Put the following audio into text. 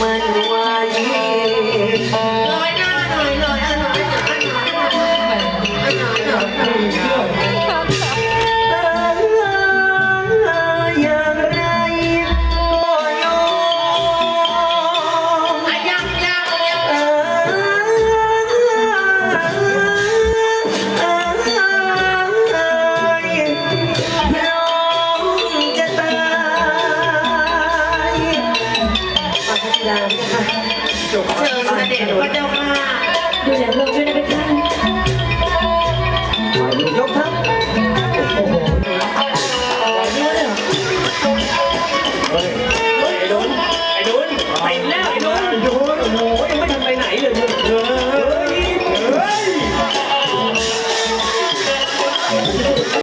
มาพระเจ้าคะจบเชิเสด็จพระเจ้าค่ะดูแลเราด้นะพระเจ้าถ่ายรูปยกทัพโอ้โหเฮ้ยเฮ้ยไอ้นไอ้ดุนติแล้ว